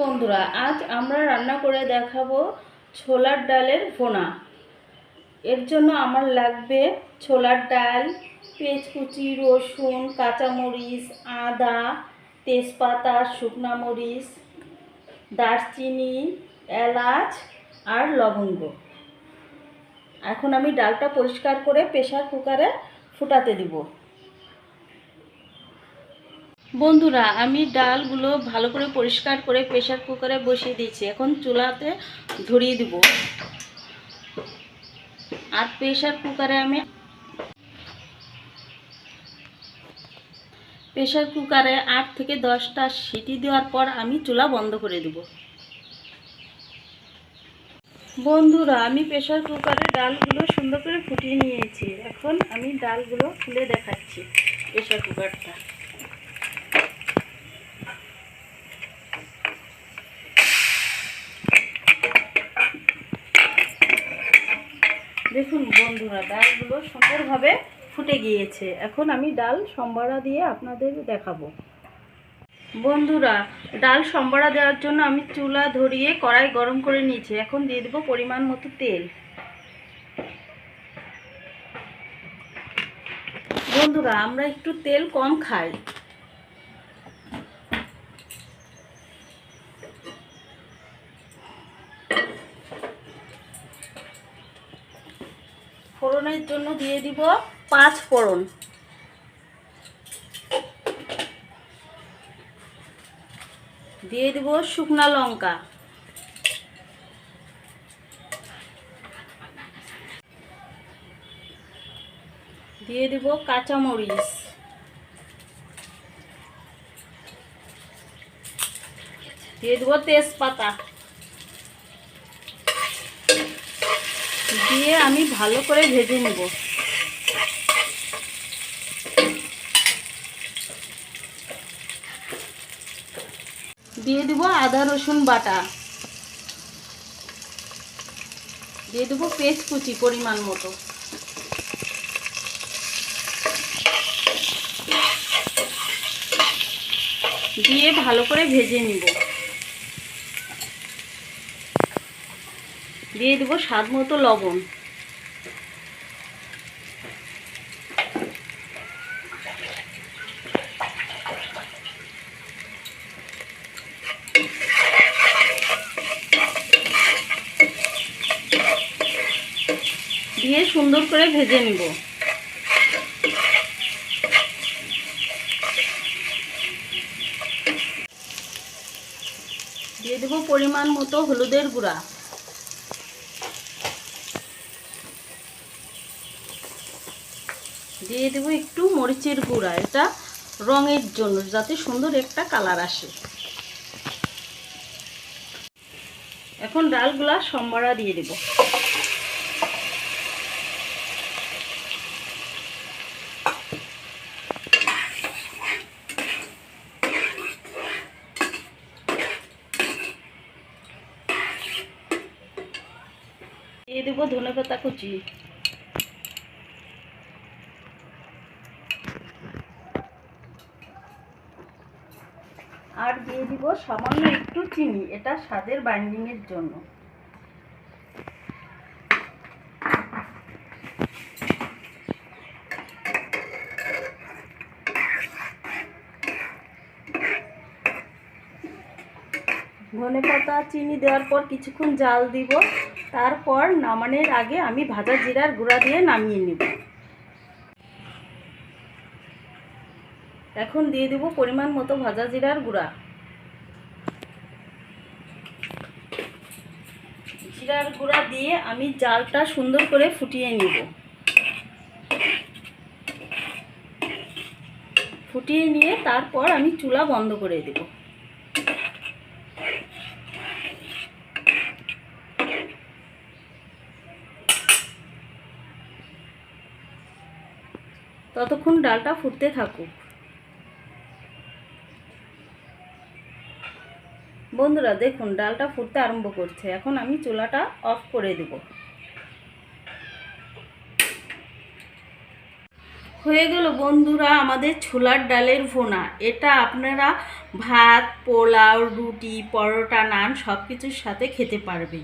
বন্ধুরা, আজ আমরা রান্না করে দেখাবো ছোলার ডালের ভোনা। এর জন্য আমার লাগবে ছোলার ডাল পেঁয়াজ কুচি রসুন, কাঁচামরিচ, আদা, তেজপাতা, শুকনা মরিচ, দারচিনি, এলাচ আর লবঙ্গ। এখন আমি ডালটা পরিষ্কার করে প্রেশার কুকারে ফুটাতে দিব। বন্ধুরা, আমি ডালগুলো ভালো করে পরিষ্কার করে প্রেশার কুকারে বসিয়ে দিয়েছি। এখন চুলাতে ধরিয়ে দিব। আর প্রেশার কুকারে আমি প্রেশার কুকারে আট থেকে দশটা সিটি দেওয়ার পর আমি চুলা বন্ধ করে দেব। বন্ধুরা, আমি প্রেশার কুকারে ডালগুলো সুন্দর করে ফুটিয়ে নিয়েছি। এখন আমি ডালগুলো খুলে দেখাচ্ছি প্রেশার কুকারটা দেখুন বন্ধুরা, ডালগুলো সুন্দরভাবে ফুটে গিয়েছে। এখন আমি ডাল সম্বারা দিয়ে আপনাদের দেখাবো। বন্ধুরা, ডাল সম্বারা দেওয়ার জন্য আমি চুলা ধরিয়ে কড়াই গরম করে নিয়েছি। এখন দিয়ে দেবো পরিমাণ মতো তেল। বন্ধুরা, আমরা একটু তেল কম খাই। ফোড়নের জন্য দিয়ে দিব পাঁচ ফোড়ন। দিয়ে দিব শুকনা লঙ্কা। দিয়ে দিব কাঁচামরিচ। দিয়ে দিব তেজপাতা। দিয়ে আমি ভালো করে ভেজে নেব। দিয়ে দিব আদা, রসুন বাটা। দিয়ে দেবো পেস্ট কুচি পরিমাণ মতো। দিয়ে ভালো করে ভেজে নিব। দিয়ে দেবো স্বাদ মতো লবণ। দিয়ে সুন্দর করে ভেজে নিব। দিয়ে দেবো পরিমাণ মতো হলুদের গুঁড়া। দিয়ে দেবো একটু মরিচের গুঁড়া। এটা রঙের জন্য, যাতে সুন্দর একটা কালার আসে। এখন ডালগুলা সম্বরা দিয়ে দেব। দিয়ে দেবো ধনে পাতা কুচি। আর দিয়ে দিব সামান্য একটু চিনি, এটা স্বাদের বাইন্ডিংয়ের জন্য। ধনে পাতা, চিনি দেওয়ার পর কিছুক্ষণ জাল দিব। তারপর নামানোর আগে আমি ভাজা জিরার গুঁড়া দিয়ে নামিয়ে নেব। এখন দিয়ে দেব পরিমাণ মতো ভাজা জিরার গুঁড়া। জিরার গুঁড়া দিয়ে আমি জালটা সুন্দর করে ফুটিয়ে নিব। ফুটিয়ে নিয়ে তারপর আমি চুলা বন্ধ করে দেব। ততক্ষণ ডালটা ফুটতে থাকুক। বন্ধুরা দেখুন, ডালটা ফুটতে আরম্ভ করছে। এখন আমি চুলাটা অফ করে দেব। হয়ে গেল বন্ধুরা আমাদের ছোলার ডালের ভোনা। এটা আপনারা ভাত, পোলাও, রুটি, পরোটা, নান সব কিছুর সাথে খেতে পারবে